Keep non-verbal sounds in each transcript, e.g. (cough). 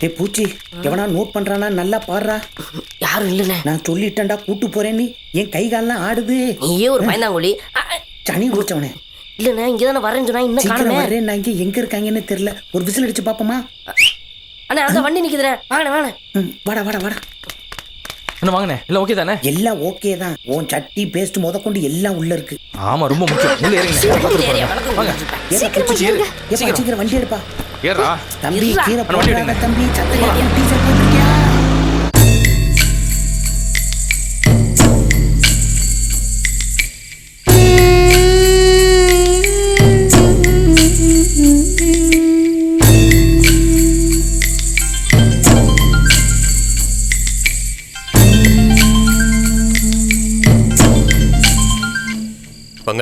டேய் பூச்சி எவனா நோட் பண்றானா? நல்லா பாடுறா. யாரும் இல்லைண்ணே. நான் சொல்லிட்டேன்டா கூட்டு போறேன்னு. என் கை கால்லாம் ஆடுது. நீயே ஒரு பயந்தாங்கொழி. சனி குடிச்சவனே இல்லைண்ணே இங்கே தானே வரேன்னு சொன்னா இன்னும் காணுமே. வர்றேன் நான் இங்க எங்க இருக்காங்கன்னு தெரியல. ஒரு விசில் அடிச்சு பாப்போமா? அண்ணே அந்த வண்டி நிக்குதுண்ணே. வாங்கண்ணே வாங்கண்ணே. வாடா வாடா வாடா. என்ன வாங்கினேன். இல்லை ஓகே தானே? எல்லாம் ஓகே தான். உன் சட்டி பேஸ்ட் முத கொண்டு எல்லாம் உள்ள இருக்கு. ஆமா ரொம்ப முக்கியம். உள்ள வணக்கம் வாங்க. சீக்கிரம் வண்டி எடுப்பா. ஏறா தம்பி. கீரை. தம்பி. சத்திரியா டீசல் போட்டிருக்கியா?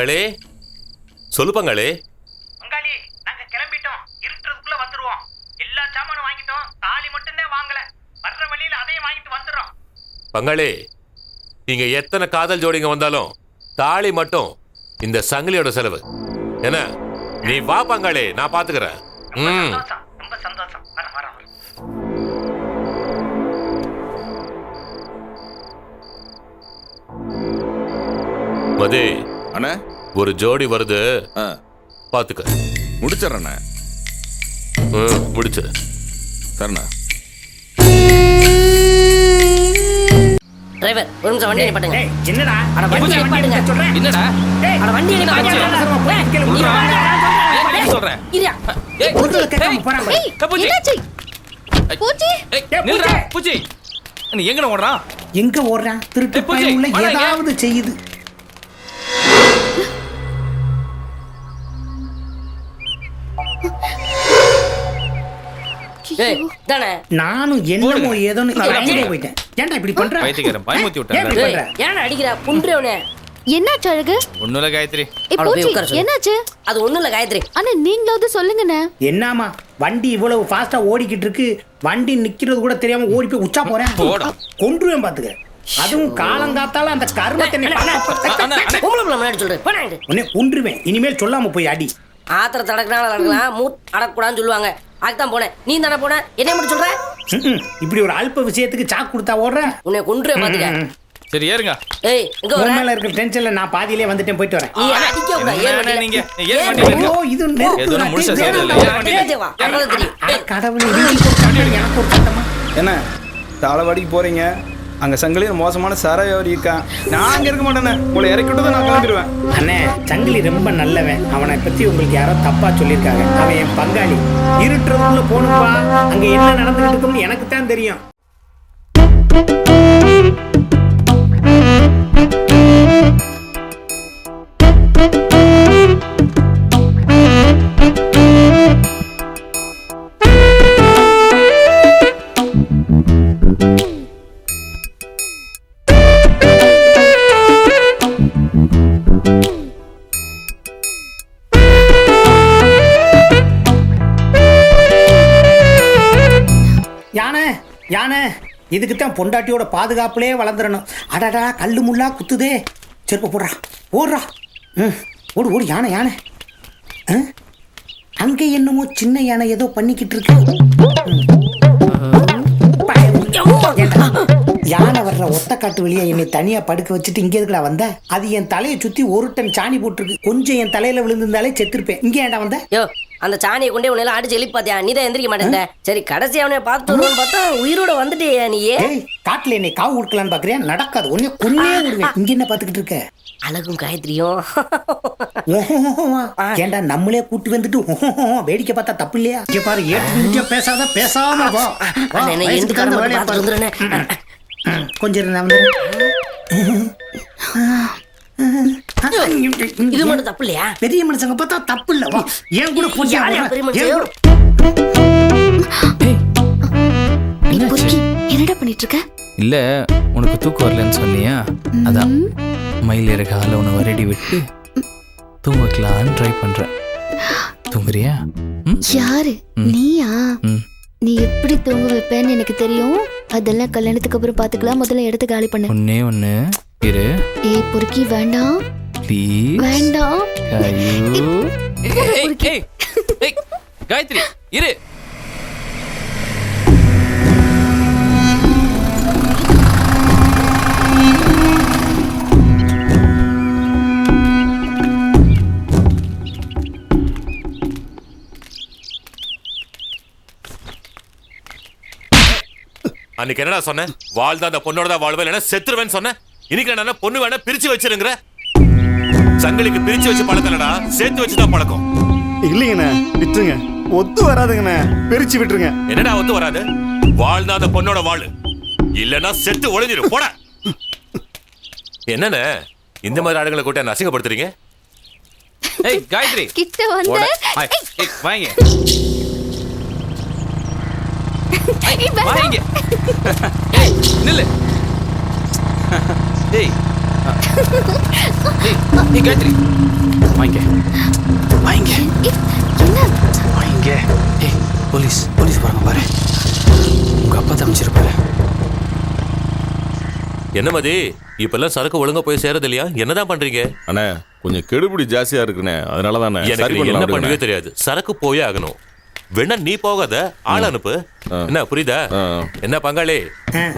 பங்காளி சொல்லு பங்காளி பங்காளி நாங்க கிளம்பிட்டோம். இருட்டுறதுக்குள்ள வந்துருவோம். எல்லா சாமானும் வாங்கிட்டோம். தாலி மட்டும்தான் வாங்கல. வர்ற வழியில அதையும் வாங்கிட்டு வந்துடுறோம். பங்காளி நீங்க எத்தனை காதல் ஜோடிங்க வந்தாலும் தாலி மட்டும் இந்த சங்கிலியோட செலவு. என்ன? நீ வா பங்காளி நான் பாத்துக்கிறேன். ம். ரொம்ப சந்தோஷம். வர வர. மதி. அண்ணே. ஒரு ஜோடி வருது. பாத்துக்க. முடிச்சிட்றேண்ணே. முடிச்சிரு சரிண்ணா டிரைவர் ஒரு நிமிஷம் வண்டி நிப்பாட்டுங்க. ஏய் என்னடா அட வண்டி நிப்பாட்டுங்க. சொல்றேன். என்னடா? அட வண்டி நிப்பாட்டுங்க. சொல்றேன். இருயா. ஏய் பொருட்களை கேட்காம போறாங்க ஏய், பூச்சி. என்னாச்சு? பூச்சி. ஏய் ஏய், நில்றா. பூச்சி. பூச்சி. நீ எங்கன ஓடுறான்? எங்க ஓடுறான்? திருட்டு இங்க. ஏதாவது செய்யுது. ஏய், இதானே. நானும் என்னமோ போடுங்க. ஏதோன்னு போடுங்க. பயந்தே போயிட்டேன். ஏன்டா இப்படி பண்ற? பைத்தியக்காரன் பயமுத்தி ஏன் இப்படி விட்டேன் ஏய், பண்ற? ஏன்டா அடிக்கிற? புண்டுறவனே என்னாச்சு அழகு? ஒண்ணுல காயத்ரி. ஏய், அவளை போய் பூச்சி உட்கார சொல்லு. என்னாச்சு? அது ஒண்ணும் இல்ல காயத்ரி. அண்ணா நீங்களாவது சொல்லுங்கண்ணே. என்னாமா வண்டி இவ்வளவு ஃபாஸ்டா ஓடிக்கிட்டு இருக்கு. வண்டி நிக்கிறது கூட தெரியாம ஓடி போய் உச்சா போறேன். போடா. கொன்றுவேன் பாத்துக்க. அதுவும் காலங்காத்தால அந்த கருமத்தை நீ அண்ணா, அண்ணா. பொம்பளை பிள்ளை முன்னாடி சொல்றேன். போனாங்க உன்னை கொன்றுவேன். இனிமேல் சொல்லாம போய் அடி. ஆத்திரத்தை அடக்கினாலும் அடக்கலாம் மூ அடக்கூடாதுன்னு சொல்லுவாங்க. அதுதான் போனேன் நீ தானே போன என்ன மட்டும் சொல்ற. இப்படி ஒரு அல்ப விஷயத்துக்கு சாக்கு கொடுத்தா ஓடுற உன்னை கொன்றுவே பாத்துக்க. சரி ஏறுங்க ஏய் இங்க வர மேல இருக்கிற டென்ஷன்ல நான் பாதியிலே வந்துட்டேன் போயிட்டு வரேன் நீ அடிக்க ஏறு வண்டியில. நீங்க? ஏறு. வண்டியில. ஓ இது நெருப்பு நான் ராட்டி. செய்யறது இல்ல. ஏறு தெரியும். கடவுளே சட்டம், எனக்கு ஒரு சட்டமா என்ன தாளவாடிக்கு போறீங்க அங்க சங்கிலியில் மோசமான சரையோரி இருக்கான் நான் அங்க இருக்க மாட்டேனே. உங்களை இறக்கி விட்டு நான் கிளம்பிடுவேன். அண்ணே சங்கிலி ரொம்ப நல்லவன். அவனை பத்தி உங்களுக்கு யாரோ தப்பா சொல்லியிருக்காங்க. அவன் என் பங்காளி. இருட்டுறதுக்குள்ள போகணும்பா. அங்க என்ன நடந்துகிட்டு இருக்கும்னு எனக்கு தான் தெரியும். இதுக்கு தான் பொண்டாட்டியோட பாதுகாப்புலே வளர்ந்துடணும் அடடா கல்லு முள்ளா குத்துதே. செருப்பு போடுறா ஓடுறா. ம் ஓடு ஓடு யானை யானை. அங்கே என்னமோ சின்ன யானை ஏதோ பண்ணிக்கிட்டு இருக்கு. யானை வர்ற ஒத்த காட்டு வெளியே என்னை தனியா படுக்க வச்சுட்டு இங்கே இருக்கடா வந்த? அது என் தலையை சுத்தி ஒரு டன் சாணி போட்டிருக்கு. கொஞ்சம் என் தலையில விழுந்திருந்தாலே செத்துருப்பேன். இங்கே ஏன்டா வந்த? அந்த சாணியை கொண்டே உன்னை அடிச்சு எழுப்பி பாத்தியா நீ தான் எந்திரிக்க மாட்டேன் சரி கடைசி அவனை பார்த்து வருவான்னு பார்த்தா உயிரோட வந்துட்டியா நீயே ஏய் காட்டுல என்னை காவு கொடுக்கலான்னு பாக்குறியா? நடக்காது. உன்னை கொன்னே விடுவேன் இங்க என்ன பாத்துக்கிட்டு இருக்க? அழகும் காயத்ரியும். ஏண்டா நம்மளே கூட்டு வந்துட்டு வேடிக்கை பார்த்தா தப்பு இல்லையா? இங்க பாரு ஏற்று பேசாத பேசாம வா. என்ன மட்டும் வேலையை கொஞ்சம் நான். இது மட்டும் தப்பு இல்லையா பெரிய மனுஷங்க பார்த்தா தப்பு இல்ல வா ஏன் கூட பொறுக்கி என்னடா பண்ணிட்டு இருக்க இல்ல உனக்கு தூக்கம் வரலன்னு சொன்னியா? அதான் மயில் இறக்க ஆள உன்னை வரடி விட்டு தூங்க வைக்கலான்னு ட்ரை பண்றேன். தூங்குறியா? யாரு. நீயா. நீ எப்படி தூங்க வைப்பேன்னு எனக்கு தெரியும். அதெல்லாம் கல்யாணத்துக்கு அப்புறம் பாத்துக்கலாம். முதல்ல இடத்த காலி பண்ணு. ஒன்னே ஒண்ணு. இரு. ஏய் பொறுக்கி வேண்டாம். காயத்ரி இரு. அன்னைக்கு என்னடா சொன்னேன் வாழ்தான் அந்த பொண்ணோட தான் வாழ்வே இல்லைன்னா செத்துருவேன்னு சொன்னேன் இன்னைக்கு என்ன பொண்ணு வேணா பிரிச்சு வச்சிருங்கிற? சங்கிலிக்கு பிரிச்சு வச்சு பழக்கம் இல்லடா சேர்த்து வச்சு தான் பழக்கம். இல்லைங்கண்ணே விட்டுருங்க. ஒத்து வராதுங்கண்ணே. பிரிச்சு விட்டுருங்க. என்னடா ஒத்து வராது? வாழ்ந்தா அந்த பொண்ணோட வாழு. இல்லனா செத்து ஒளிஞ்சிரும். போட. என்னண்ணே இந்த மாதிரி ஆளுங்களை கூட்ட என்ன அசிங்கப்படுத்துறீங்க? ஏய் காயத்ரி. கிட்ட வந்து. ஏய், வாங்க. வாங்க. ஏய் நில்லு. ஏய் காயத்ரி வாங்க. வாங்க. ஏய், என்ன வாங்க. ஏய் போலீஸ் போலீஸ் பாருங்க பாரு. உங்க அப்பா தம்பிச்சிருப்பாரு என்ன மதி? இப்பெல்லாம் சரக்கு ஒழுங்கா போய் சேரது இல்லையா? என்னதான் பண்றீங்க? அண்ணே கொஞ்சம் கெடுபிடி ஜாஸ்தியா இருக்குண்ணே. அதனால தானே எனக்கு நீ என்ன பண்ணவே தெரியாது. சரக்கு போயே ஆகணும். வேணா நீ போகாத ஆள் அனுப்பு. என்ன புரியுதா. என்ன பங்காளி?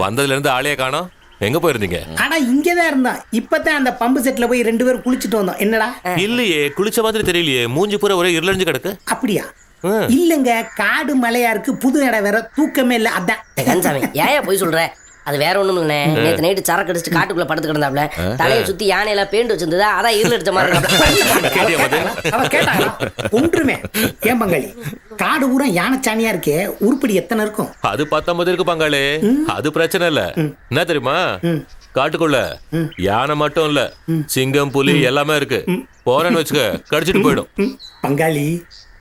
வந்ததுல இருந்து ஆளையே காணோம். எங்க போயிருந்தீங்க? ஆனா இங்கதான் இருந்தான் இப்பதான் அந்த பம்பு செட்ல போய் ரெண்டு பேரும் குளிச்சுட்டு வந்தோம். என்னடா? இல்லையே குளிச்ச மாதிரி தெரியலையே. மூஞ்சி பூரா ஒரே இருளஞ்சு கிடக்கு. அப்படியா. இல்லங்க காடு மலையா இருக்கு புது இடம் வேற தூக்கமே இல்ல. அதான். ஏன் போய் சொல்ற? அது வேற ஒண்ணும் இல்ல நேத்து நைட்டு சரக்கு அடிச்சு காட்டுக்குள்ள படுத்து கிடந்தாப்ல. தலையை சுத்தி யானையில பேண்ட் வச்சிருந்ததா? அதான் இருள் அடிச்ச மாதிரி ஒன்றுமே (laughs) ஏன் பங்காளி? காடு பூரா யானைச்சாணியா இருக்கே உருப்படி எத்தனை இருக்கும்? அது பத்தொன்பது இருக்கு பங்காளி. அது பிரச்சனை இல்ல. என்ன தெரியுமா? காட்டுக்குள்ள யானை மட்டும் இல்ல. சிங்கம் புலி எல்லாமே இருக்கு. போறேன்னு வச்சுக்க கடிச்சிட்டு போயிடும். பங்காளி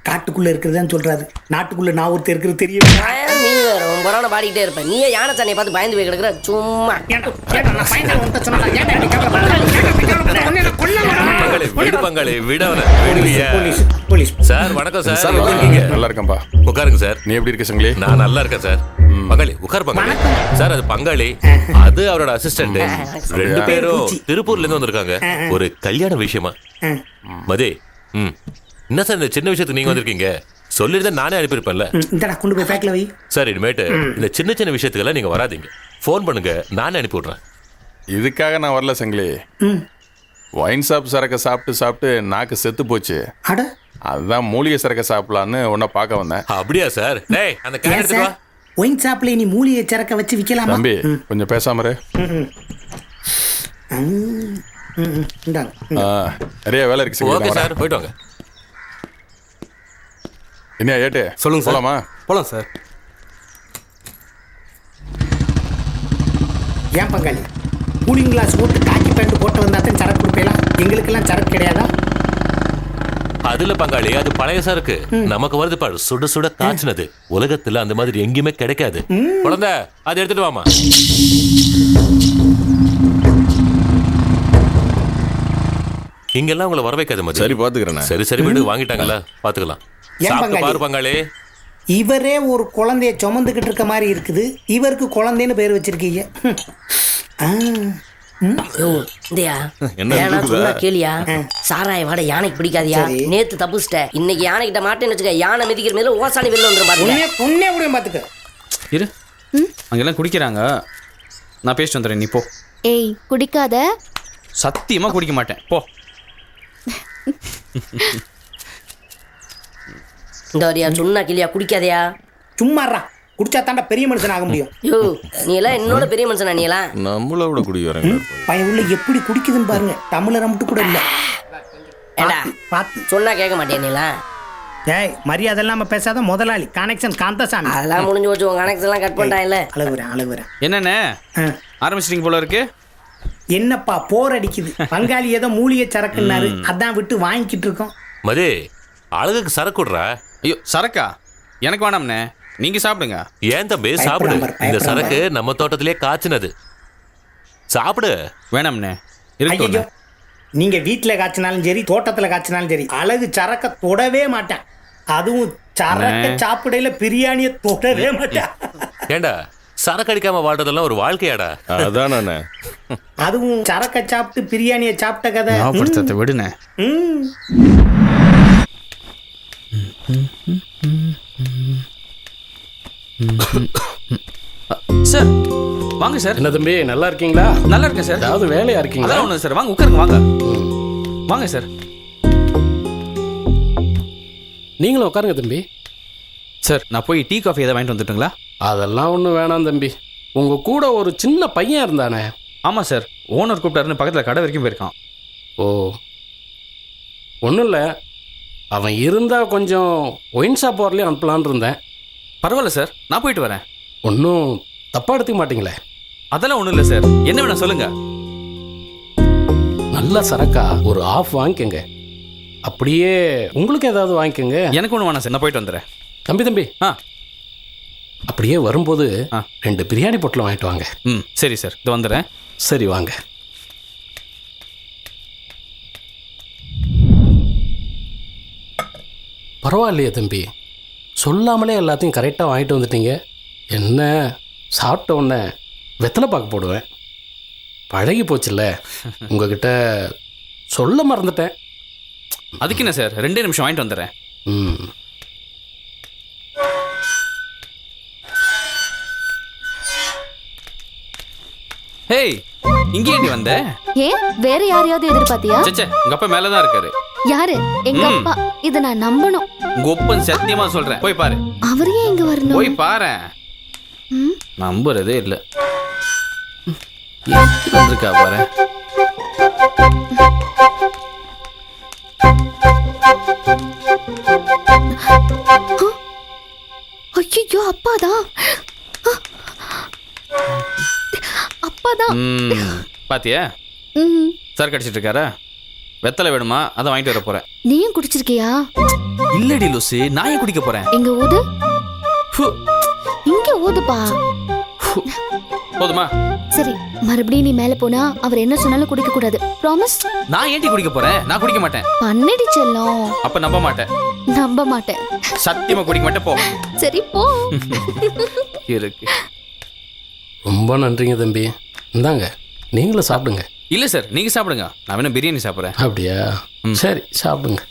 காட்டுக்குள்ள இருக்கிறதுதான் சொல்றாரு. நாட்டுக்குள்ள நான் ஒருத்தர் இருக்கிறது தெரியல ஆ, நீ உன் புறான பாடிக்கிட்டே இருப்ப. நீயே யானை சாணியை பார்த்து பயந்து போய் கிடக்குற? சும்மா. விடு பங்காளி விட போலீஸ் போலீஸ். சார் வணக்கம் சார். எப்படி இருக்கீங்க? நல்லா இருக்கேன்பா உட்காருங்க சார். நீ எப்படி இருக்க சங்கிலி? நான் நல்லா இருக்கேன் சார். பங்காளி உட்கார் பங்காளி. சார் அது பங்காளி. அது அவரோட அசிஸ்டன்ட் ரெண்டு பேரும். திருப்பூர்ல இருந்து வந்திருக்காங்க. ஒரு கல்யாண விஷயமா. மதி ம். என்ன சார் இந்த சின்ன விஷயத்துக்கு நீங்க வந்திருக்கீங்க? சொல்லிருந்தா நானே அனுப்பியிருப்பேன்ல. இந்தடா கொண்டு போய் பேக்ல வை. சார் இனிமேட்டு இந்த சின்ன சின்ன விஷயத்துக்கெல்லாம் நீங்க வராதீங்க. ஃபோன் பண்ணுங்க நானே அனுப்பி விடுறேன். இதுக்காக நான் வரல சங்கிலி. ம். ஒயின் ஷாப் சரக்கை சாப்பிட்டு சாப்பிட்டு நாக்கு செத்து போச்சு. அட. அதுதான் மூலிகை சரக்கை சாப்பிடலான்னு உன்னை பார்க்க வந்தேன். அப்படியா சார்? டேய் அந்த கேன் ஏன் எடுத்துட்டு சார்? வா. ஒயின் ஷாப்ல நீ மூலிகை சரக்க வச்சு விக்கலாமா? தம்பி கொஞ்சம் பேசாம இரு. ம், ம், இந்தாங்க. ஆ, நிறைய வேலை இருக்கு சங்கிலி ஓகே நான் வரேன். சார் போயிட்டு வாங்க. என்ன ஏட்டு? சொல்லுங்க சார். போலாமா? போலாம் சார். ஏன் பங்காளி? கூலிங் கிளாஸ் போட்டு காக்கி பேண்ட் போட்டு வந்தா தான் சரக்கு கொடுப்பீங்களா? எங்களுக்கெல்லாம் சரக்கு கிடையாதா? அதுல பங்காளி அது பழைய சரக்கு. நமக்கு வருது பாரு சுட சுட காய்ச்சினது. உலகத்துல அந்த மாதிரி எங்கேயுமே கிடைக்காது. குழந்தை அதை எடுத்துட்டு வாமா இங்கெல்லாம் உங்களை வர வைக்காது சரி பாத்துக்கிறேண்ணே. சரி சரி வீடு வாங்கிட்டாங்களா? பாத்துக்கலாம்? பாரு பங்காளி. இவரே ஒரு குழந்தைய சுமந்துக்கிட்டு இருக்க மாதிரி இருக்குது. இவருக்கு குழந்தைன்னு பேர் வச்சிருக்கீங்க. கேளியா? சாராய வாட யானைக்கு பிடிக்காதியா. நேத்து தப்புச்சிட்ட. இன்னைக்கு யானைகிட்ட மாட்டேன்னு வச்சுக்க யானை மிதிக்கிற மேல ஓசானி வெளில வந்துரும் பாருங்க. உன்னே விட பார்த்துக்க இரு. அங்கெல்லாம் குடிக்கிறாங்க. நான் பேசிட்டு வந்துடுறேன் நீ போ. ஏய் குடிக்காத. சத்தியமா குடிக்க மாட்டேன். போ. (laughs) இந்த வரியா சொன்னா கேளியா குடிக்காதயா? சும்மாறா. குடிச்சா தாண்டா பெரிய மனுஷன் ஆக முடியும். யோ நீ எல்லாம் என்னோட பெரிய மனுஷனா நீ எல்லாம் நம்மள விட குடி வரேங்க பையன் உள்ள எப்படி குடிக்குதுன்னு பாருங்க. தமிழர் மட்டும் கூட இல்ல. ஏடா பார்த்து சொன்னா கேட்க மாட்டியா நீ எல்லாம் ஏய் மரியாதை இல்லாம பேசாத முதலாளி. கனெக்ஷன் காந்தசாமி. அதெல்லாம் முடிஞ்சு வச்சு உங்க கணக்கு எல்லாம் கட் பண்ணிட்டான் இல்ல. அழுகுறேன் அழுகுறேன். என்னண்ணே. ஆரம்பிச்சிட்டிங்க போல இருக்கு. என்னப்பா போர் அடிக்குது. பங்காளி ஏதோ மூலிகை சரக்குன்னாரு. அதான் விட்டு வாங்கிக்கிட்டு இருக்கோம். மதி அழகுக்கு சரக்கு விடுறா? ஐயோ சரக்கா? எனக்கு வேணாம்ண்ணே நீங்க சாப்பிடுங்க. ஏன் தம்பி? சாப்பிடு. இந்த. சரக்கு நம்ம தோட்டத்திலே காய்ச்சினது. சாப்பிடு. வேணாம்ண்ணே இருக்கட்டும் நீங்க வீட்டுல காய்ச்சினாலும் சரி தோட்டத்துல காய்ச்சினாலும் சரி அழகு சரக்க தொடவே மாட்டேன். அதுவும் சரக்க. சாப்பிடையில பிரியாணிய தொடவே மாட்டேன். ஏண்டா? சரக்கு அடிக்காம வாழ்றதெல்லாம் ஒரு வாழ்க்கையாடா. அதானே அதுவும் சரக்க சாப்பிட்டு பிரியாணிய சாப்பிட்ட கதை. ம். (coughs) சார் வாங்க சார் என்ன தம்பி நல்லா இருக்கீங்களா? நல்லா இருக்கேன் சார் ஏதாவது வேலையா இருக்கீங்களா? அதான் ஒன்று சார் வாங்க உட்காருங்க வாங்க. வாங்க சார் நீங்களும் உட்காருங்க தம்பி. சார் நான் போய் டீ காஃபி எதாவது வாங்கிட்டு வந்துட்டுங்களா? அதெல்லாம் ஒன்றும் வேணாம் தம்பி. உங்க கூட ஒரு சின்ன பையன் இருந்தானே. ஆமாம் சார் ஓனர் கூப்பிட்டாருன்னு பக்கத்தில் கடை வரைக்கும் போயிருக்கான். ஓ. ஒன்றும் இல்லை. அவன் இருந்தால் கொஞ்சம் ஒயின் ஷாப் வரலையும் அனுப்பலான்னு இருந்தேன். பரவாயில்ல சார் நான் போயிட்டு வரேன். ஒன்றும் தப்பாக எடுத்துக்க மாட்டீங்களே? அதெல்லாம் ஒன்றும் இல்லை சார். என்ன வேணும் சொல்லுங்க. நல்ல சரக்கா ஒரு ஆஃப் வாங்கிக்கோங்க. அப்படியே உங்களுக்கு ஏதாவது வாங்கிக்கோங்க. எனக்கு ஒன்று வேணாம் சார் நான் போயிட்டு வந்துடுறேன். தம்பி தம்பி. ஆ. அப்படியே வரும்போது. ரெண்டு பிரியாணி பொட்டலம் வாங்கிட்டு வாங்க. ம் சரி சார் இது வந்துடுறேன். சரி வாங்க. பரவாயில்லையே தம்பி. சொல்லாமலே எல்லாத்தையும் கரெக்டாக வாங்கிட்டு வந்துட்டீங்க. என்ன? சாப்பிட்ட உடனே வெத்தலை பாக்கு போடுவேன். பழகி போச்சுல்ல. (laughs) உங்ககிட்ட சொல்ல மறந்துட்டேன். அதுக்கு என்ன சார்? ரெண்டே நிமிஷம் வாங்கிட்டு வந்துடுறேன். ம். ஹேய் இங்கே ஏண்டி வந்த? ஏன்? வேற யாரையாவது எதிர்பார்த்தியா? சச்சே உங்க அப்பா மேலே தான் இருக்காரு. யாரு? எங்க. அப்பா. இத நான் நம்பணும். உங்க ஒப்பன் சத்தியமா சொல்றேன். போய் பாரு. அவர் ஏன் இங்க வரணும்? போய் பாரு? நம்புறதே இல்லை. வந்திருக்கா பாரு. ஐயோ அப்பாதான் அப்பாதான் பாத்தியா. சார் கடிச்சிட்டு இருக்காரா? வெத்தலை வேணுமா? அதை வாங்கிட்டு வர போறேன். நீயும் குடிச்சிருக்கியா? இல்லடி லூசு நான் ஏன் குடிக்க போறேன்? எங்க ஊது? ஃபு, இங்க ஊதுப்பா. போதுமா? சரி மறுபடியும் நீ மேல போனா அவர் என்ன சொன்னாலும் குடிக்க கூடாது. ப்ராமிஸ் நான் ஏன்டி குடிக்க போறேன்? நான் குடிக்க மாட்டேன். பண்ணடி செல்லம். அப்ப நம்ப மாட்டேன். நம்ப மாட்டேன். சத்தியமா குடிக்க மாட்டேன் போ. சரி போ. இருக்கு. ரொம்ப நன்றிங்க தம்பி. இந்தாங்க நீங்களும் சாப்பிடுங்க. இல்ல சார் நீங்க சாப்பிடுங்க. நான் வேணா பிரியாணி சாப்பிடுறேன். அப்படியா? சரி சாப்பிடுங்க.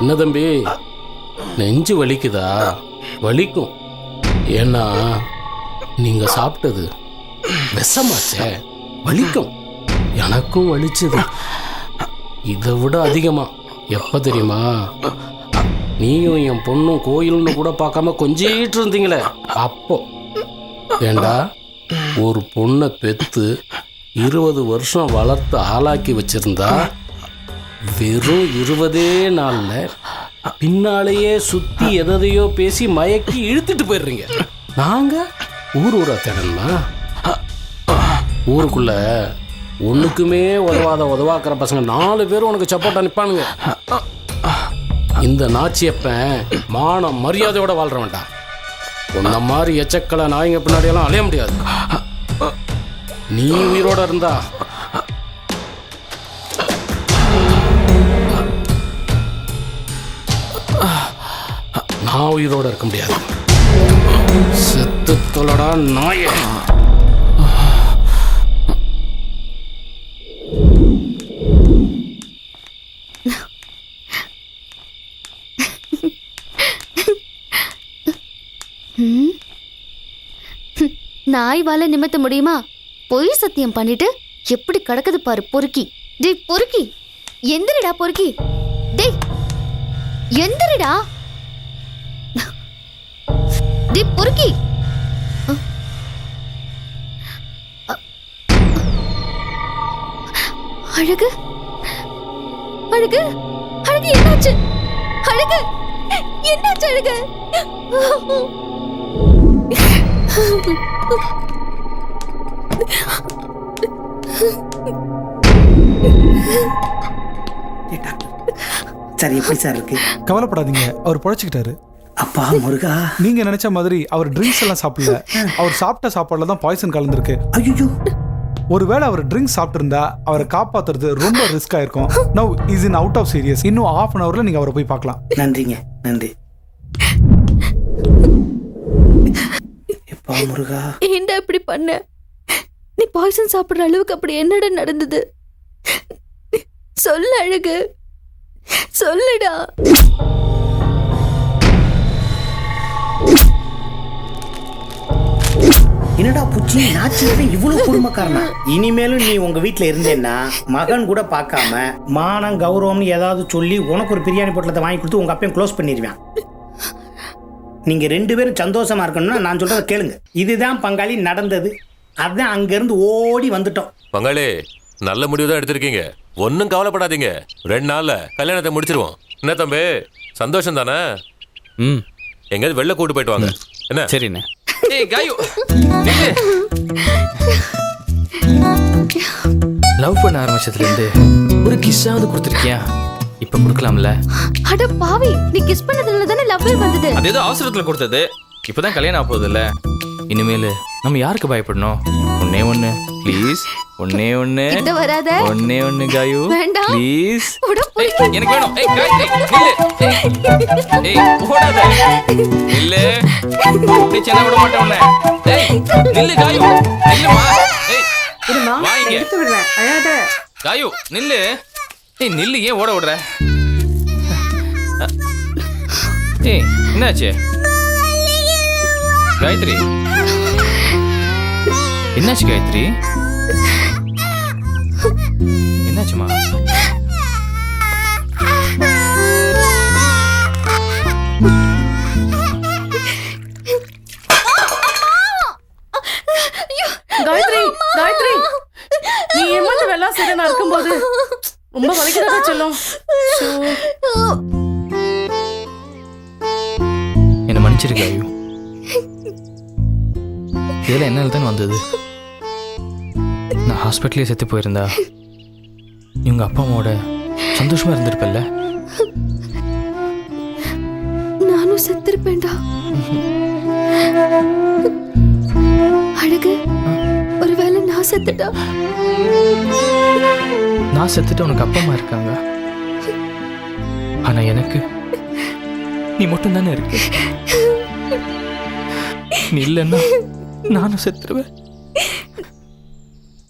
என்ன தம்பி? நெஞ்சு வலிக்குதா? வலிக்கும். ஏன்னா நீங்க சாப்பிட்டது விஷமாச்சே. வலிக்கும். எனக்கும் வலிச்சது. இதை விட அதிகமா. எப்ப தெரியுமா? நீயும் என் பொண்ணும் கோயில்னு கூட பார்க்காம கொஞ்சிட்டு இருந்தீங்களே. அப்போ. ஏண்டா? ஒரு பொண்ணை பெத்து இருபது வருஷம் வளர்த்து ஆளாக்கி வச்சிருந்தா வெறும் இருபதே நாளில் பின்னாலேயே சுற்றி எதையோ பேசி மயக்கி இழுத்துட்டு போயிடுறீங்க. நாங்கள் ஊர் ஊரா தேடலாம் ஊருக்குள்ள ஒண்ணுக்குமே உதவாத உதவாக்குற பசங்க நாலு பேரும் உனக்கு சப்போட்டா நிப்பானுங்க. இந்த நாச்சியப்பன் மானம் மரியாதையோட வாழ்ற வேண்டாம் உன்ன மாதிரி எச்சக்கலை நாய்ங்க பின்னாடியெல்லாம் அலைய முடியாது. நீ உயிரோட இருந்தா. நான் உயிரோட இருக்க முடியாது. செத்து தொலடா நாய. நாய் வாழ நிமித்த முடியுமா? பொய் சத்தியம் பண்ணிட்டு எப்படி கிடக்குது பாரு பொறுக்கி. டேய் பொறுக்கி. எந்திரிடா பொறுக்கி. டேய் எந்திரிடா. டேய் பொறுக்கி. அழகு. அழகு. அழகு என்னாச்சு? அழகு. என்னாச்சு அழகு? சார் எப்படி சார் இருக்கு? கவலைப்படாதீங்க. அவர் பொழைச்சிக்கிட்டாரு. அப்பா முருகா. நீங்க நினைச்ச மாதிரி அவர் ட்ரிங்க்ஸ் எல்லாம் சாப்பிடல. அவர் சாப்பிட்ட சாப்பாடுல தான் பாய்சன் கலந்துருக்கு. ஐயோ ஒருவேளை அவர் ட்ரிங்க்ஸ் சாப்பிட்டிருந்தா அவரை காப்பாத்துறது ரொம்ப ரிஸ்க் ஆயிருக்கும். Now is in out of serious இன்னும் half அன் ஹவர்ல நீங்க அவரை போய் பார்க்கலாம். நன்றிங்க நன்றி. எப்பா முருகா. ஏன்டா இப்படி பண்ண? நீ பாய்சன் சாப்பிடுற அளவுக்கு அப்படி என்னடா நடந்தது? சொல்லு அழகு. சொல்லுடா. என்னடா புச்சி? நாச்சியப்ப இவ்வளவு குடும்பக்காரனா? இனிமேலும் நீ உங்க வீட்ல இருந்தேன்னா மகன் கூட பார்க்காம மானம் கௌரவம்னு ஏதாவது சொல்லி உனக்கு ஒரு பிரியாணி பொட்டலத்தை வாங்கி கொடுத்து உங்க அப்பையும் க்ளோஸ் பண்ணிடுவேன் நீங்க ரெண்டு பேரும் சந்தோஷமா இருக்கணும்னா நான் சொல்றத கேளுங்க. இதுதான் பங்காளி நடந்தது. அதான் அங்கிருந்து ஓடி வந்துட்டோம். பங்காளி நல்ல முடிவு தான் எடுத்திருக்கீங்க. ஒன்றும் கவலைப்படாதீங்க. ரெண்டு நாள்ல கல்யாணத்தை முடிச்சிருவோம். என்ன தம்பி? சந்தோஷம் தானே? ம். எங்கேயாவது வெளில கூட்டு போயிட்டு வாங்க. என்ன? சரிண்ணே. ஏய் காயு. நில்லு. லவ் பண்ண ஆரம்பிச்சதுலேருந்து ஒரு கிஸ்ஸாவது கொடுத்துருக்கியா? இப்போ கொடுக்கலாம்ல. அட பாவி நீ கிஸ் பண்ணதுல தானே லவ்வே வந்தது? அது ஏதோ அவசரத்தில் கொடுத்தது. இப்போதான் கல்யாணம் ஆக போகுதுல்ல இனிமேல் நம்ம யாருக்கு பயப்படணும்? ஒன்னே ஒன்று ப்ளீஸ் ஒன்னே ஒன்று கிட்ட வராத? ஒன்னே ஒன்று காயு வேண்டாம். ப்ளீஸ் ஏய், எனக்கு வேணும். ஏய் காயத்ரி நில்லு. ஏய், ஏய் ஓடாத நில்லு. இப்படி சென்ன விட மாட்டேன் உன்னை. ஏய் நில்லு காயு நில்லுமா. ஏய் வாங்க காயு நில்லு. ஏய் நில்லு ஏன் ஓட விடுற? ஏய் என்னாச்சு? காயத்ரி. என்னாச்சு காயத்ரி? என்னாச்சுமா? காயத்ரி காயத்ரி நீ ஏமாந்து வெள்ளம் சரி நான் இருக்கும்போது ரொம்ப வலிக்கிறதா சொல்லும்? என்னை மன்னிச்சிரு காயு இதில் என்ன தானே வந்தது? நான் ஹாஸ்பிட்டலே செத்து போயிருந்தா இவங்க அப்பா அம்மாவோட சந்தோஷமா இருந்திருப்பல்ல? நானும் செத்திருப்பேன்டா. அழகு ஒருவேளை நான் செத்துட்டா? நான் செத்துட்டு உனக்கு அப்பா அம்மா இருக்காங்க? ஆனா எனக்கு நீ மட்டும் தானே இருக்கு? நீ இல்லைன்னா நானும் செத்துருவேன்.